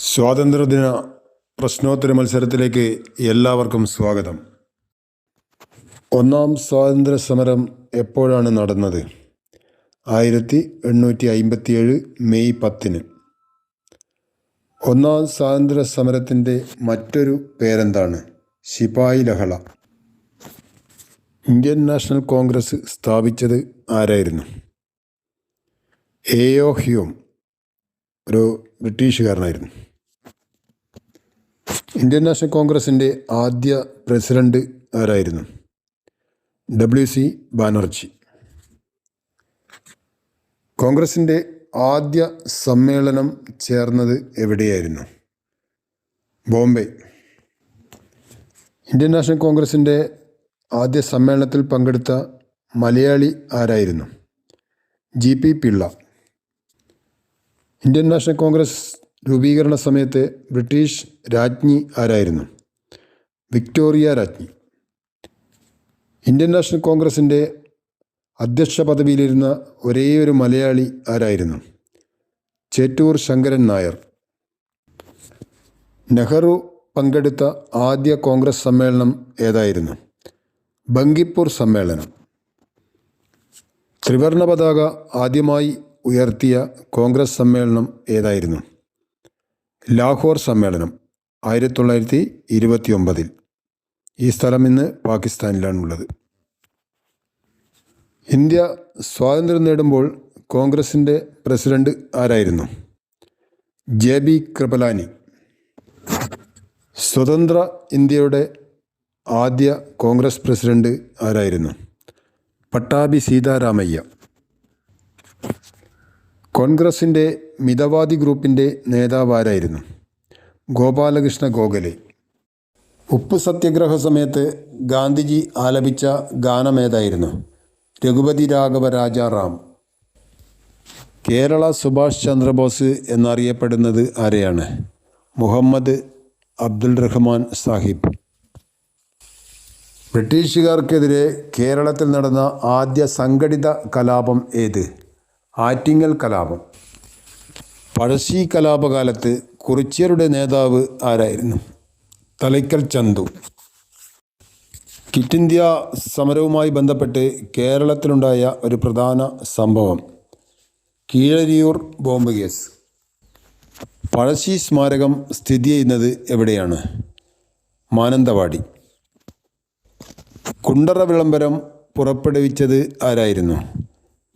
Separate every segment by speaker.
Speaker 1: സ്വാതന്ത്ര്യദിന പ്രശ്നോത്തര മത്സരത്തിലേക്ക് എല്ലാവർക്കും സ്വാഗതം. ഒന്നാം സ്വാതന്ത്ര്യ സമരം എപ്പോഴാണ് നടന്നത്? ആയിരത്തി എണ്ണൂറ്റി അയിമ്പത്തിയേഴ് മെയ് പത്തിന്. ഒന്നാം സ്വാതന്ത്ര്യ സമരത്തിന്റെ മറ്റൊരു പേരെന്താണ്? ശിപായി ലഹള. ഇന്ത്യൻ നാഷണൽ കോൺഗ്രസ് സ്ഥാപിച്ചത് ആരായിരുന്നു? എയോ ഹ്യൂം ഒരു ബ്രിട്ടീഷുകാരനായിരുന്നു. ഇന്ത്യൻ നാഷണൽ കോൺഗ്രസിന്റെ ആദ്യ പ്രസിഡന്റ് ആരായിരുന്നു? W C Banerjee. കോൺഗ്രസിന്റെ ആദ്യ സമ്മേളനം ചേർന്നത് എവിടെയായിരുന്നു? ബോംബെ. ഇന്ത്യൻ നാഷണൽ കോൺഗ്രസിന്റെ ആദ്യ സമ്മേളനത്തിൽ പങ്കെടുത്ത മലയാളി ആരായിരുന്നു? G P Pillai. Indian National Congress രൂപീകരണ സമയത്ത് ബ്രിട്ടീഷ് രാജ്ഞി ആരായിരുന്നു? വിക്ടോറിയ രാജ്ഞി. ഇന്ത്യൻ നാഷണൽ കോൺഗ്രസിന്റെ അധ്യക്ഷ പദവിയിലിരുന്ന ഒരേയൊരു മലയാളി ആരായിരുന്നു? ചേറ്റൂർ ശങ്കരൻ നായർ. നെഹ്റു പങ്കെടുത്ത ആദ്യ കോൺഗ്രസ് സമ്മേളനം ഏതായിരുന്നു? ബങ്കിപ്പൂർ സമ്മേളനം. ത്രിവർണ പതാക ആദ്യമായി ഉയർത്തിയ കോൺഗ്രസ് സമ്മേളനം ഏതായിരുന്നു? ലാഹോർ സമ്മേളനം ആയിരത്തി തൊള്ളായിരത്തി ഇരുപത്തി ഒമ്പതിൽ ഈ സ്ഥലം ഇന്ന് പാകിസ്ഥാനിലാണുള്ളത്. ഇന്ത്യ സ്വാതന്ത്ര്യം നേടുമ്പോൾ കോൺഗ്രസിന്റെ പ്രസിഡന്റ് ആരായിരുന്നു? J B Kripalani. സ്വതന്ത്ര ഇന്ത്യയുടെ ആദ്യ കോൺഗ്രസ് പ്രസിഡന്റ് ആരായിരുന്നു? പട്ടാഭി സീതാരാമയ്യ. കോൺഗ്രസിന്റെ മിതവാദി ഗ്രൂപ്പിന്റെ നേതാവാരായിരുന്നു. ഗോപാലകൃഷ്ണ ഗോഖലെ. ഉപ്പ് സത്യാഗ്രഹ സമയത്ത് ഗാന്ധിജി ആലപിച്ച ഗാനമേതായിരുന്നു. രഘുപതി രാഘവ രാജാറാം കേരള സുഭാഷ് ചന്ദ്രബോസ് എന്നറിയപ്പെടുന്നത് ആരെയാണ്? മുഹമ്മദ് അബ്ദുൽ റഹ്മാൻ സാഹിബ്. ബ്രിട്ടീഷുകാർക്കെതിരെ കേരളത്തിൽ നടന്ന ആദ്യ സംഘടിത കലാപം ഏത്? ആറ്റിങ്ങൽ കലാപം. പഴശ്ശി കലാപകാലത്ത് കുറിച്യരുടെ നേതാവ് ആരായിരുന്നു? തലയ്ക്കൽ ചന്തു. കിറ്റ് ഇന്ത്യ സമരവുമായി ബന്ധപ്പെട്ട് കേരളത്തിലുണ്ടായ ഒരു പ്രധാന സംഭവം. Keezhariyur bomb case. പഴശ്ശി സ്മാരകം സ്ഥിതി ചെയ്യുന്നത് എവിടെയാണ്? മാനന്തവാടി. കുണ്ടറ വിളംബരം പുറപ്പെടുവിച്ചത് ആരായിരുന്നു?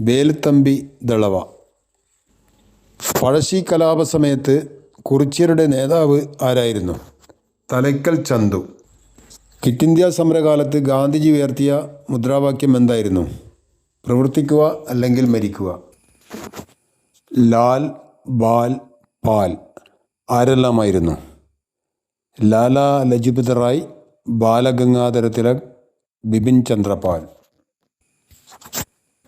Speaker 1: വേലുത്തമ്പി ദളവ. പഴശ്ശി കലാപ സമയത്ത് കുറിച്യരുടെ നേതാവ് ആരായിരുന്നു? തലയ്ക്കൽ ചന്തു. കിറ്റ് ഇന്ത്യ സമരകാലത്ത് ഗാന്ധിജി ഉയർത്തിയ മുദ്രാവാക്യം എന്തായിരുന്നു? പ്രവർത്തിക്കുക അല്ലെങ്കിൽ മരിക്കുക. ലാൽ ബാൽ പാൽ ആരെല്ലാമായിരുന്നു? ലാല ലജ്പത് റായ് ബാലഗംഗാധര തിലക് ബിപിൻ ചന്ദ്രപാൽ.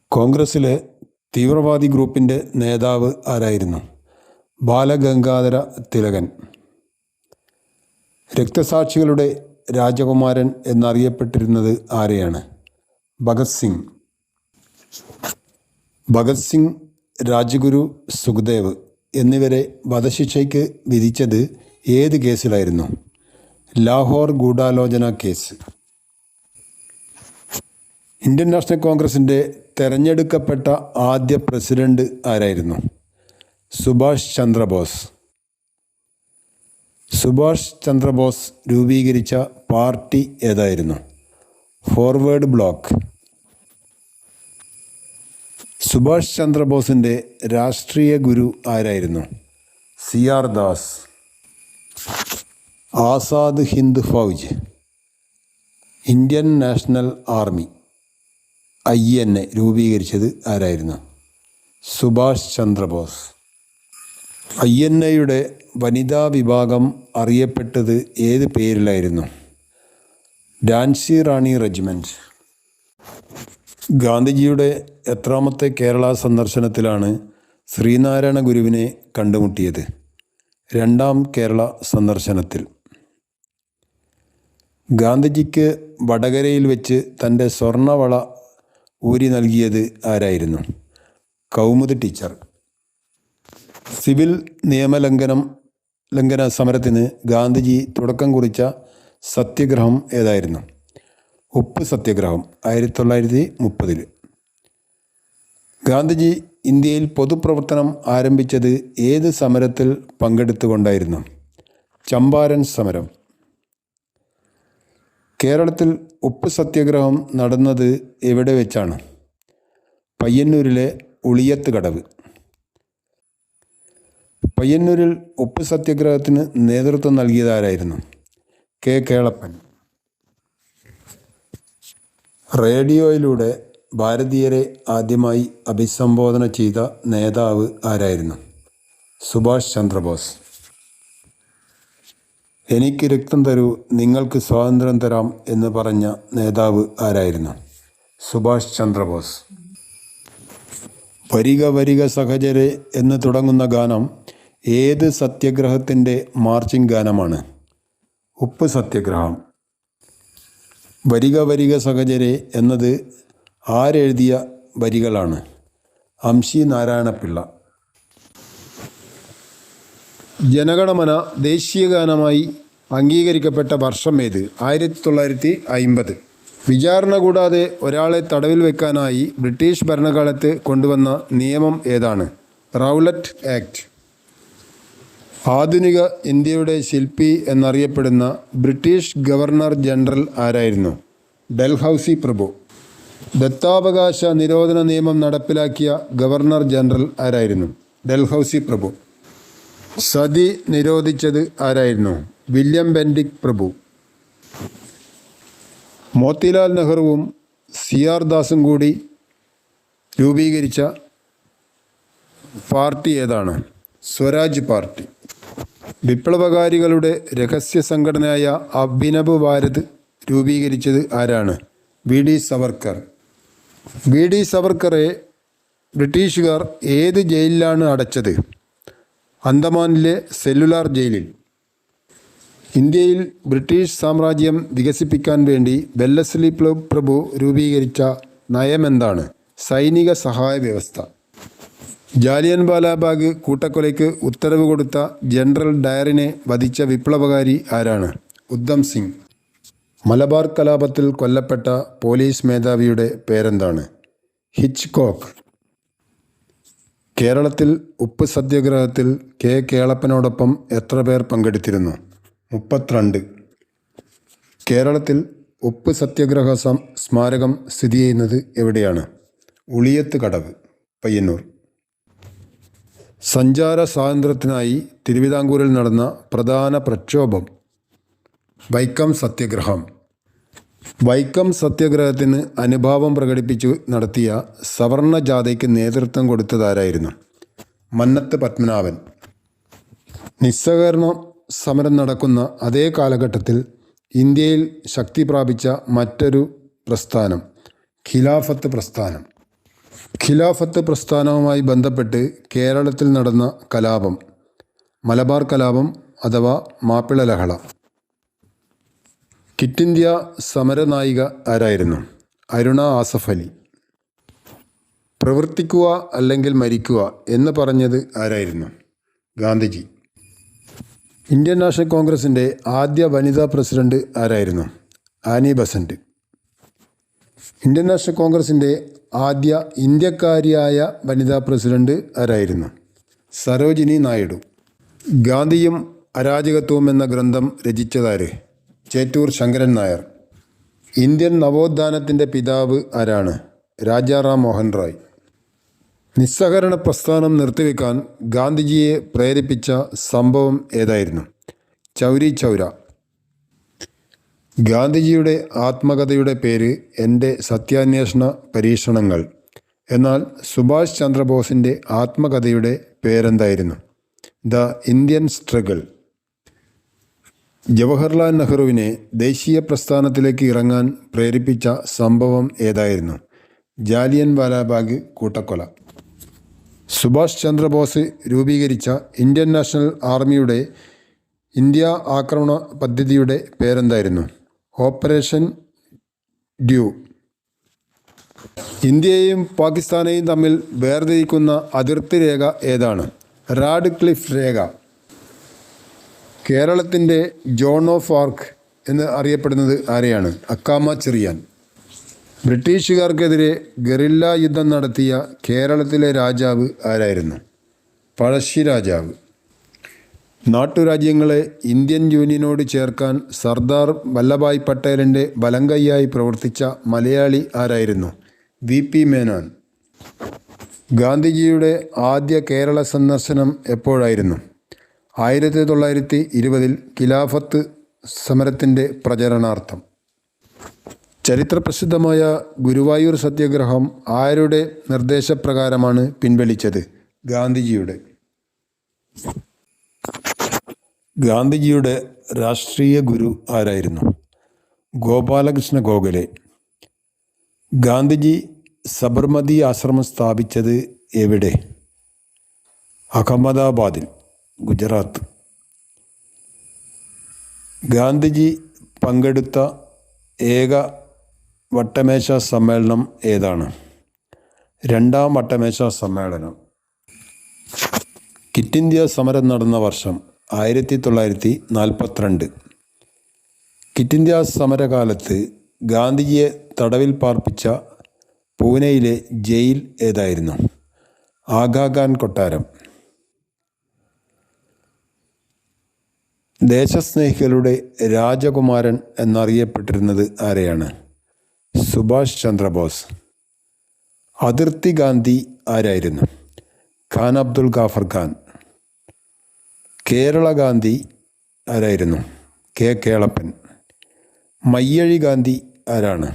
Speaker 1: കോൺഗ്രസ്സിലെ തീവ്രവാദി ഗ്രൂപ്പിന്റെ നേതാവ് ആരായിരുന്നു? ബാലഗംഗാധര തിലകൻ. രക്തസാക്ഷികളുടെ രാജകുമാരൻ എന്നറിയപ്പെട്ടിരുന്നത് ആരെയാണ്? ഭഗത് സിംഗ്. ഭഗത് സിംഗ് രാജഗുരു സുഖദേവ് എന്നിവരെ വധശിക്ഷയ്ക്ക് വിധിച്ചത് ഏത് കേസിലായിരുന്നു? ലാഹോർ ഗൂഢാലോചന കേസ്. ഇന്ത്യൻ നാഷണൽ കോൺഗ്രസിന്റെ തെരഞ്ഞെടുക്കപ്പെട്ട ആദ്യ പ്രസിഡന്റ് ആരായിരുന്നു? സുഭാഷ് ചന്ദ്രബോസ്. സുഭാഷ് ചന്ദ്രബോസ് രൂപീകരിച്ച പാർട്ടി ഏതായിരുന്നു? Forward block. സുഭാഷ് ചന്ദ്രബോസിന്റെ രാഷ്ട്രീയ ഗുരു ആരായിരുന്നു? C R Das. Azad Hind Fauj. Indian National Army. I N A രൂപീകരിച്ചത് ആരായിരുന്നു? സുഭാഷ് ചന്ദ്രബോസ്. ഐ എൻ എയുടെ വനിതാ വിഭാഗം അറിയപ്പെട്ടത് ഏത് പേരിലായിരുന്നു? ഡാൻസി റാണി റെജിമെന്റ് ഗാന്ധിജിയുടെ എത്രാമത്തെ കേരള സന്ദർശനത്തിലാണ് ശ്രീനാരായണ ഗുരുവിനെ കണ്ടുമുട്ടിയത് രണ്ടാം കേരള സന്ദർശനത്തിൽ. ഗാന്ധിജിക്ക് വടകരയിൽ വെച്ച് തന്റെ സ്വർണവള ഊരി നൽകിയത് ആരായിരുന്നു? കൗമുദ് ടീച്ചർ. സിവിൽ നിയമലംഘനം ലംഘന സമരത്തിന് ഗാന്ധിജി തുടക്കം കുറിച്ച സത്യഗ്രഹം ഏതായിരുന്നു? ഉപ്പ് സത്യഗ്രഹം ആയിരത്തി തൊള്ളായിരത്തി മുപ്പതിൽ ഗാന്ധിജി ഇന്ത്യയിൽ പൊതുപ്രവർത്തനം ആരംഭിച്ചത് ഏത് സമരത്തിൽ പങ്കെടുത്തുകൊണ്ടായിരുന്നു? ചമ്പാരൻ സമരം കേരളത്തിൽ ഉപ്പ് സത്യാഗ്രഹം നടന്നത് എവിടെ വെച്ചാണ്? പയ്യന്നൂരിലെ ഉളിയത്ത് കടവ്. പയ്യന്നൂരിൽ ഉപ്പ് സത്യാഗ്രഹത്തിന് നേതൃത്വം നൽകിയതാരായിരുന്നു കെ. കേളപ്പൻ. റേഡിയോയിലൂടെ ഭാരതീയരെ ആദ്യമായി അഭിസംബോധന ചെയ്ത നേതാവ് ആരായിരുന്നു? സുഭാഷ് ചന്ദ്രബോസ്. എനിക്ക് രക്തം തരൂ നിങ്ങൾക്ക് സ്വാതന്ത്ര്യം തരാം എന്ന് പറഞ്ഞ നേതാവ് ആരായിരുന്നു? സുഭാഷ് ചന്ദ്രബോസ്. വരിക വരിക സഹചരെ എന്ന് തുടങ്ങുന്ന ഗാനം ഏത് സത്യഗ്രഹത്തിന്റെ മാർച്ചിങ് ഗാനമാണ്? ഉപ്പ് സത്യഗ്രഹം. വരിക വരിക സഹചരെ എന്നത് ആരെഴുതിയ വരികളാണ്? അംശി നാരായണപിള്ള. ജനഗണമന ദേശീയ ഗാനമായി അംഗീകരിക്കപ്പെട്ട വർഷം ഏത്? ആയിരത്തി തൊള്ളായിരത്തി അയിമ്പത് വിചാരണ കൂടാതെ ഒരാളെ തടവിൽ വെക്കാനായി ബ്രിട്ടീഷ് ഭരണകാലത്ത് കൊണ്ടുവന്ന നിയമം ഏതാണ്? Rowlatt Act. ആധുനിക ഇന്ത്യയുടെ ശില്പി എന്നറിയപ്പെടുന്ന ബ്രിട്ടീഷ് ഗവർണർ ജനറൽ ആരായിരുന്നു? ഡൽഹൌസി പ്രഭു. ദത്താവകാശ നിരോധന നിയമം നടപ്പിലാക്കിയ ഗവർണർ ജനറൽ ആരായിരുന്നു? ഡൽഹൌസി പ്രഭു. സതി നിരോധിച്ചത് ആരായിരുന്നു? വില്യം ബെൻഡിക് പ്രഭു. മോത്തിലാൽ നെഹ്റുവും സി ആർ ദാസും കൂടി രൂപീകരിച്ച പാർട്ടി ഏതാണ്? സ്വരാജ് പാർട്ടി. വിപ്ലവകാരികളുടെ രഹസ്യ സംഘടനയായ അഭിനവ് ഭാരത് രൂപീകരിച്ചത് ആരാണ്? V D Savarkar. V D സവർക്കറെ ബ്രിട്ടീഷുകാർ ഏത് ജയിലിലാണ് അടച്ചത്? അന്തമാനിലെ സെല്ലുലാർ ജയിലിൽ. ഇന്ത്യയിൽ ബ്രിട്ടീഷ് സാമ്രാജ്യം വികസിപ്പിക്കാൻ വേണ്ടി വെല്ലസ്ലി പ്രഭു രൂപീകരിച്ച നയമെന്താണ്? സൈനിക സഹായ വ്യവസ്ഥ. ജാലിയൻ വാലാബാഗ് കൂട്ടക്കൊലയ്ക്ക് ഉത്തരവ് കൊടുത്ത ജനറൽ ഡയറിനെ വധിച്ച വിപ്ലവകാരി ആരാണ്? ഉദ്ധം സിംഗ്. മലബാർ കലാപത്തിൽ കൊല്ലപ്പെട്ട പോലീസ് മേധാവിയുടെ പേരെന്താണ്? ഹിച്ച്കോക്ക്. കേരളത്തിൽ ഉപ്പ് സത്യാഗ്രഹത്തിൽ കെ. കേളപ്പനോടൊപ്പം എത്ര പേർ പങ്കെടുത്തിരുന്നു? മുപ്പത്തിരണ്ട്. കേരളത്തിൽ ഉപ്പ് സത്യഗ്രഹ സ്മാരകം സ്ഥിതി ചെയ്യുന്നത് എവിടെയാണ്? ഉളിയത്ത് കടവ് പയ്യന്നൂർ. സഞ്ചാര സ്വാതന്ത്ര്യത്തിനായി തിരുവിതാംകൂറിൽ നടന്ന പ്രധാന പ്രക്ഷോഭം വൈക്കം സത്യഗ്രഹം. വൈക്കം സത്യഗ്രഹത്തിന് അനുഭാവം പ്രകടിപ്പിച്ചു നടത്തിയ സവർണ ജാഥയ്ക്ക് നേതൃത്വം കൊടുത്തതാരായിരുന്നു? മന്നത്ത് പത്മനാഭൻ. നിസ്സഹകരണ സമരം നടക്കുന്ന അതേ കാലഘട്ടത്തിൽ ഇന്ത്യയിൽ ശക്തി പ്രാപിച്ച മറ്റൊരു പ്രസ്ഥാനം ഖിലാഫത്ത് പ്രസ്ഥാനം. ഖിലാഫത്ത് പ്രസ്ഥാനവുമായി ബന്ധപ്പെട്ട് കേരളത്തിൽ നടന്ന കലാപം മലബാർ കലാപം അഥവാ മാപ്പിള ലഹള കിറ്റ് ഇന്ത്യ സമരനായിക ആരായിരുന്നു? അരുണ ആസഫ് അലി. പ്രവർത്തിക്കുക അല്ലെങ്കിൽ മരിക്കുക എന്ന് പറഞ്ഞത് ആരായിരുന്നു? ഗാന്ധിജി. ഇന്ത്യൻ നാഷണൽ കോൺഗ്രസിന്റെ ആദ്യ വനിതാ പ്രസിഡന്റ് ആരായിരുന്നു? Annie Besant. ഇന്ത്യൻ നാഷണൽ കോൺഗ്രസിന്റെ ആദ്യ ഇന്ത്യക്കാരിയായ വനിതാ പ്രസിഡന്റ് ആരായിരുന്നു? സരോജിനി നായിഡു. ഗാന്ധിയും അരാജകത്വവും എന്ന ഗ്രന്ഥം രചിച്ചതാര്? ചേറ്റൂർ ശങ്കരൻ നായർ. ഇന്ത്യൻ നവോത്ഥാനത്തിന്റെ പിതാവ് ആരാണ്? രാജാറാം മോഹൻ റായ്. നിസ്സഹകരണ പ്രസ്ഥാനം നിർത്തിവെക്കാൻ ഗാന്ധിജിയെ പ്രേരിപ്പിച്ച സംഭവം ഏതായിരുന്നു? ചൗരി ചൗര. ഗാന്ധിജിയുടെ ആത്മകഥയുടെ പേര് എന്റെ സത്യാന്വേഷണ പരീക്ഷണങ്ങൾ. എന്നാൽ സുഭാഷ് ചന്ദ്രബോസിന്റെ ആത്മകഥയുടെ പേരെന്തായിരുന്നു? The Indian struggle. ജവഹർലാൽ നെഹ്റുവിനെ ദേശീയ പ്രസ്ഥാനത്തിലേക്ക് ഇറങ്ങാൻ പ്രേരിപ്പിച്ച സംഭവം ഏതായിരുന്നു? ജാലിയൻ വാലാബാഗ് കൂട്ടക്കൊല. സുഭാഷ് ചന്ദ്രബോസ് രൂപീകരിച്ച ഇന്ത്യൻ നാഷണൽ ആർമിയുടെ ഇന്ത്യ ആക്രമണ പദ്ധതിയുടെ പേരെന്തായിരുന്നു? ഓപ്പറേഷൻ ഡ്യൂ. ഇന്ത്യയെയും പാകിസ്ഥാനെയും തമ്മിൽ വേർതിരിക്കുന്ന അതിർത്തി രേഖ ഏതാണ്? റാഡ് ക്ലിഫ് രേഖ. കേരളത്തിന്റെ ജോൺ ഓഫ് ആർക്ക് എന്ന് അറിയപ്പെടുന്നത് ആരെയാണ്? അക്കാമ ചെറിയാൻ. ബ്രിട്ടീഷുകാർക്കെതിരെ ഗറില്ല യുദ്ധം നടത്തിയ കേരളത്തിലെ രാജാവ് ആരായിരുന്നു? പഴശ്ശി രാജാവ്. നാട്ടുരാജ്യങ്ങളെ ഇന്ത്യൻ യൂണിയനോട് ചേർക്കാൻ സർദാർ വല്ലഭായ് പട്ടേലിന്റെ വലങ്കയ്യായി പ്രവർത്തിച്ച മലയാളി ആരായിരുന്നു? വി. പി. മേനോൻ. ഗാന്ധിജിയുടെ ആദ്യ കേരള സന്ദർശനം എപ്പോഴായിരുന്നു? ആയിരത്തി തൊള്ളായിരത്തി ഇരുപതിൽ ഖിലാഫത്ത് സമരത്തിന്റെ പ്രചരണാർത്ഥം. ചരിത്രപ്രസിദ്ധമായ ഗുരുവായൂർ സത്യാഗ്രഹം ആരുടെ നിർദ്ദേശപ്രകാരമാണ് പിൻവലിച്ചത് ഗാന്ധിജിയുടെ. ഗാന്ധിജിയുടെ രാഷ്ട്രീയ ഗുരു ആരായിരുന്നു? ഗോപാലകൃഷ്ണ ഗോഖലെ. ഗാന്ധിജി സബർമതി ആശ്രമം സ്ഥാപിച്ചത് എവിടെ? അഹമ്മദാബാദിൽ ഗുജറാത്ത്. ഗാന്ധിജി പങ്കെടുത്ത ഏക വട്ടമേശ സമ്മേളനം ഏതാണ്? രണ്ടാം വട്ടമേശ സമ്മേളനം. കിറ്റ് ഇന്ത്യ സമരം നടന്ന വർഷം ആയിരത്തി തൊള്ളായിരത്തി നാൽപ്പത്തിരണ്ട് കിറ്റ് ഇന്ത്യ സമരകാലത്ത് ഗാന്ധിജിയെ തടവിൽ പാർപ്പിച്ച പൂനെയിലെ ജയിൽ ഏതായിരുന്നു? ആഗാഖാൻ കൊട്ടാരം. ദേശസ്നേഹികളുടെ രാജകുമാരൻ എന്നറിയപ്പെട്ടിരുന്നത് ആരെയാണ്? സുഭാഷ് ചന്ദ്രബോസ്. അതിർത്തി ഗാന്ധി ആരായിരുന്നു? ഖാൻ അബ്ദുൾ ഗാഫർ ഖാൻ. കേരള ഗാന്ധി ആരായിരുന്നു? കെ കേളപ്പൻ. മയ്യഴി ഗാന്ധി ആരാണ്?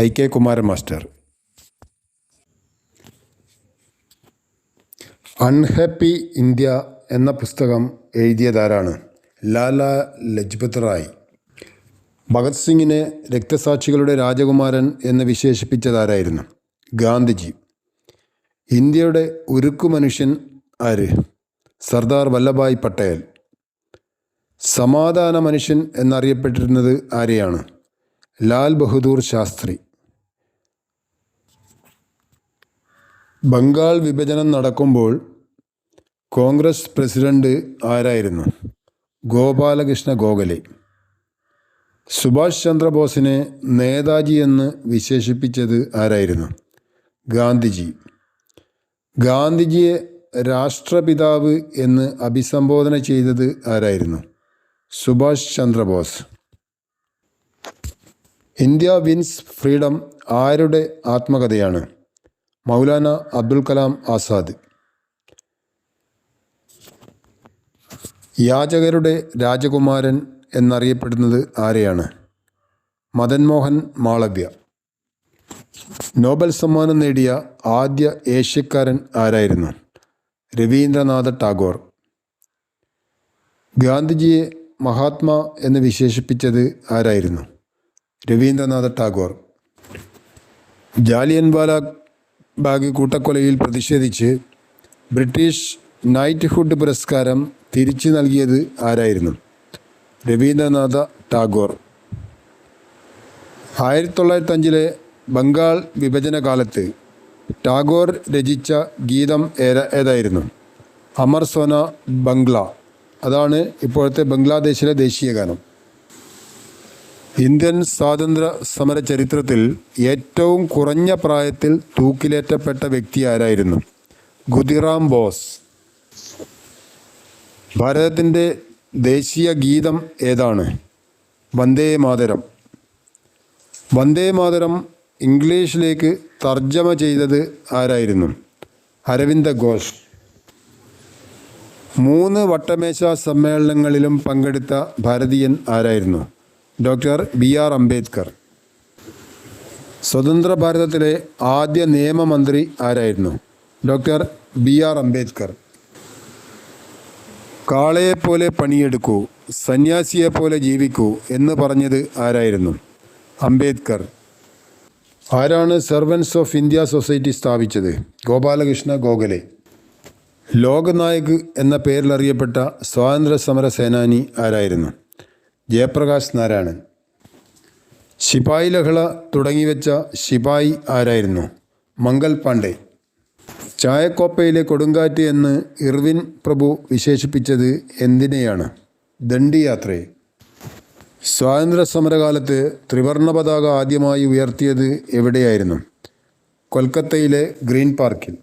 Speaker 1: I K Kumaran master. Unhappy India എന്ന പുസ്തകം എഴുതിയതാരാണ്? ലാല ലജ്പത് റായ്. ഭഗത് സിംഗിനെ രക്തസാക്ഷികളുടെ രാജകുമാരൻ എന്ന് വിശേഷിപ്പിച്ചതാരായിരുന്നു? ഗാന്ധിജി. ഇന്ത്യയുടെ ഉരുക്കു മനുഷ്യൻ ആര്? സർദാർ വല്ലഭായ് പട്ടേൽ. സമാധാന മനുഷ്യൻ എന്നറിയപ്പെട്ടിരുന്നത് ആരെയാണ്? ലാൽ ബഹദൂർ ശാസ്ത്രി. ബംഗാൾ വിഭജനം നടക്കുമ്പോൾ കോൺഗ്രസ് പ്രസിഡന്റ് ആരായിരുന്നു? ഗോപാലകൃഷ്ണ ഗോഖലെ. സുഭാഷ് ചന്ദ്രബോസിനെ നേതാജി എന്ന് വിശേഷിപ്പിച്ചത് ആരായിരുന്നു? ഗാന്ധിജി. ഗാന്ധിജിയെ രാഷ്ട്രപിതാവ് എന്ന് അഭിസംബോധന ചെയ്തത് ആരായിരുന്നു? Subhash Chandra Bose. India wins freedom ആരുടെ ആത്മകഥയാണ്? മൗലാന അബ്ദുൽ കലാം ആസാദ്. യാചകരുടെ രാജകുമാരൻ എന്നറിയപ്പെടുന്നത് ആരെയാണ്? മദൻ മോഹൻ മാളവ്യ. നോബൽ സമ്മാനം നേടിയ ആദ്യ ഏഷ്യക്കാരൻ ആരായിരുന്നു? രവീന്ദ്രനാഥ ടാഗോർ. ഗാന്ധിജിയെ മഹാത്മാ എന്ന് വിശേഷിപ്പിച്ചത് ആരായിരുന്നു? രവീന്ദ്രനാഥ ടാഗോർ. ജാലിയൻവാല ബാഗ് കൂട്ടക്കൊലയിൽ പ്രതിഷേധിച്ച് ബ്രിട്ടീഷ് നൈറ്റ്ഹുഡ് പുരസ്കാരം തിരിച്ചു നൽകിയത് ആരായിരുന്നു? രവീന്ദ്രനാഥ ടാഗോർ. ആയിരത്തി തൊള്ളായിരത്തി അഞ്ചിലെ ബംഗാൾ വിഭജന കാലത്ത് ടാഗോർ രചിച്ച ഗീതം ഏത ഏതായിരുന്നു? അമർ സോന ബംഗ്ല. അതാണ് ഇപ്പോഴത്തെ ബംഗ്ലാദേശിലെ ദേശീയ ഗാനം. ഇന്ത്യൻ സ്വാതന്ത്ര്യ സമര ചരിത്രത്തിൽ ഏറ്റവും കുറഞ്ഞ പ്രായത്തിൽ തൂക്കിലേറ്റപ്പെട്ട വ്യക്തി ആരായിരുന്നു? ഖുദിറാം ബോസ്. ഭാരതത്തിന്റെ ദേശീയ ഗീതം ഏതാണ്? വന്ദേ മാതരം. വന്ദേ മാതരം ഇംഗ്ലീഷിലേക്ക് തർജമ ചെയ്തത് ആരായിരുന്നു? അരവിന്ദ ഘോഷ്. മൂന്ന് വട്ടമേശ സമ്മേളനങ്ങളിലും പങ്കെടുത്ത ഭാരതീയൻ ആരായിരുന്നു? Doctor B R Ambedkar. സ്വതന്ത്ര ഭാരതത്തിലെ ആദ്യ നിയമമന്ത്രി ആരായിരുന്നു? Doctor B R Ambedkar. കാളയെപ്പോലെ പണിയെടുക്കൂ സന്യാസിയെപ്പോലെ ജീവിക്കൂ എന്ന് പറഞ്ഞത് ആരായിരുന്നു? അംബേദ്കർ. ആരാണ് സെർവൻസ് ഓഫ് ഇന്ത്യ സൊസൈറ്റി സ്ഥാപിച്ചത്? ഗോപാലകൃഷ്ണ ഗോഖലെ. ലോകനായക് എന്ന പേരിലറിയപ്പെട്ട സ്വാതന്ത്ര്യ സമര സേനാനി ആരായിരുന്നു? ജയപ്രകാശ് നാരായണൻ. ശിപായി ലഹള തുടങ്ങിവെച്ച ശിപായി ആരായിരുന്നു? മംഗൽ പാണ്ഡെ. ചായക്കോപ്പയിലെ കൊടുങ്കാറ്റ് എന്ന് ഇർവിൻ പ്രഭു വിശേഷിപ്പിച്ചത് എന്തിനെയാണ്? ദണ്ഡി യാത്രയെ സ്വാതന്ത്ര്യ സമരകാലത്ത് ത്രിവർണ പതാക ആദ്യമായി ഉയർത്തിയത് എവിടെയായിരുന്നു? കൊൽക്കത്തയിലെ ഗ്രീൻ പാർക്കിൽ.